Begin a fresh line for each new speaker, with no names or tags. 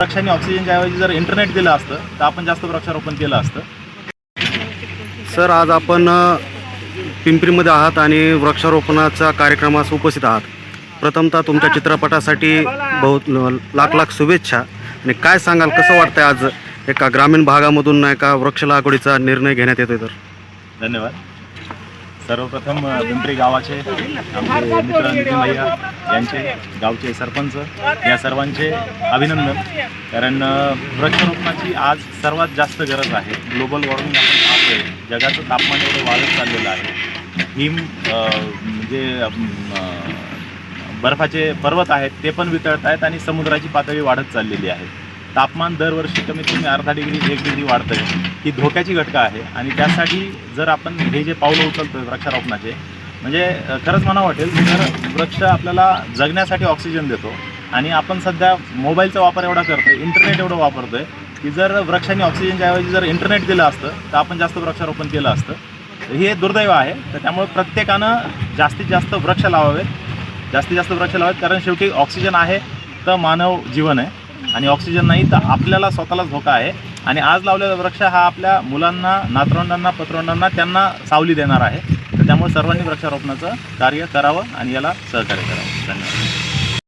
वृक्षांनी ऑक्सिजनच्या ऐवजी जर इंटरनेट दिलं असतं तर आपण जास्त वृक्षारोपण केलं असतं.
सर आज आपण पिंपरीमध्ये आहात आणि वृक्षारोपणाच्या कार्यक्रमास उपस्थित आहात. प्रथमतः तुमच्या चित्रपटासाठी बहुत लाख लाख शुभेच्छा. आणि काय सांगाल कसं वाटतंय आज एका ग्रामीण भागामधून एका वृक्ष लागवडीचा निर्णय घेण्यात येतोय तर?
धन्यवाद. सर्वप्रथम पिंपरी गावाचे आमचे मित्र नितीन भैया यांचे गावचे सरपंच या सर्वांचे अभिनंदन. कारण वृक्षारोपणाची आज सर्वात जास्त गरज आहे. ग्लोबल वॉर्मिंग आपण पाहतोय जगाचं तापमान एवढं वाढत चाललेलं आहे. हिम म्हणजे बर्फाचे पर्वत आहेत ते पण वितळत आहेत आणि समुद्राची पातळी वाढत चाललेली आहे. तापमान दरवर्षी कमीत कमी अर्धा डिग्री एक डिग्री वाढतं आहे ही धोक्याची घटका आहे. आणि त्यासाठी जर आपण हे जे पावलं उचलतो आहे वृक्षारोपणाचे म्हणजे खरंच मला वाटेल तर वृक्ष आपल्याला जगण्यासाठी ऑक्सिजन देतो आणि आपण सध्या मोबाईलचा वापर एवढा करतो इंटरनेट एवढं वापरतो आहे की जर वृक्षांनी ऑक्सिजनच्या ऐवजी जर इंटरनेट दिलं असतं तर आपण जास्त वृक्षारोपण केलं असतं. हे दुर्दैव आहे. तर त्यामुळे प्रत्येकानं जास्तीत जास्त वृक्ष लावावेत. जास्तीत जास्त वृक्ष लावावेत. कारण शेवटी ऑक्सिजन आहे तर मानव जीवन आहे. आणि ऑक्सिजन नाही तर आपल्याला स्वतःलाच धोका आहे. आणि आज लावलेला वृक्ष हा आपल्या मुलांना नातवंडांना पतवंडांना त्यांना सावली देणार आहे. तर त्यामुळे सर्वांनी वृक्षारोपणाचं कार्य करावं आणि याला सहकार्य करावं. धन्यवाद.